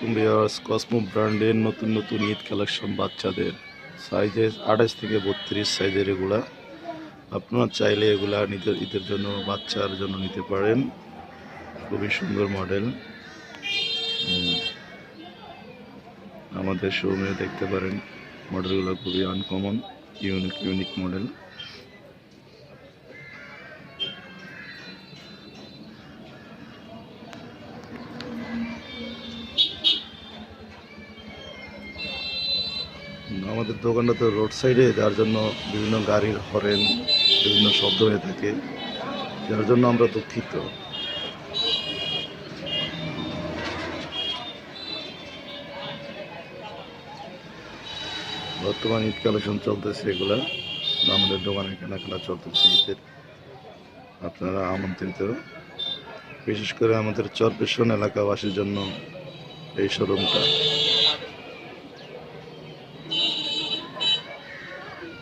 আলাইকুম কসমো ব্র্যান্ডের নতুন নতুন ঈদ কালেকশন বাচ্চাদের। সাইজে আঠাশ থেকে বত্রিশ সাইজের এগুলা। আপনারা চাইলে এগুলা নিজের ঈদের জন্য, বাচ্চার জন্য নিতে পারেন। খুবই সুন্দর মডেল। আমাদের শোরুমে দেখতে পারেন। মডেলগুলো খুবই আনকমন ইউনিক ইউনিক মডেল আমাদের দোকানটা তো রোড সাইডে, যার জন্য বিভিন্ন গাড়ির হরেন, বিভিন্ন শব্দ হয়ে থাকে, যার জন্য আমরা দুঃখিত। বর্তমান ঈদ কালেকশন চলতেছে এগুলা আমাদের দোকানে কেনাকাটা চলতেছে ঈদের। আপনারা আমন্ত্রিত। বিশেষ করে আমাদের চরপেশন এলাকাবাসীর জন্য এই শোরুমটা।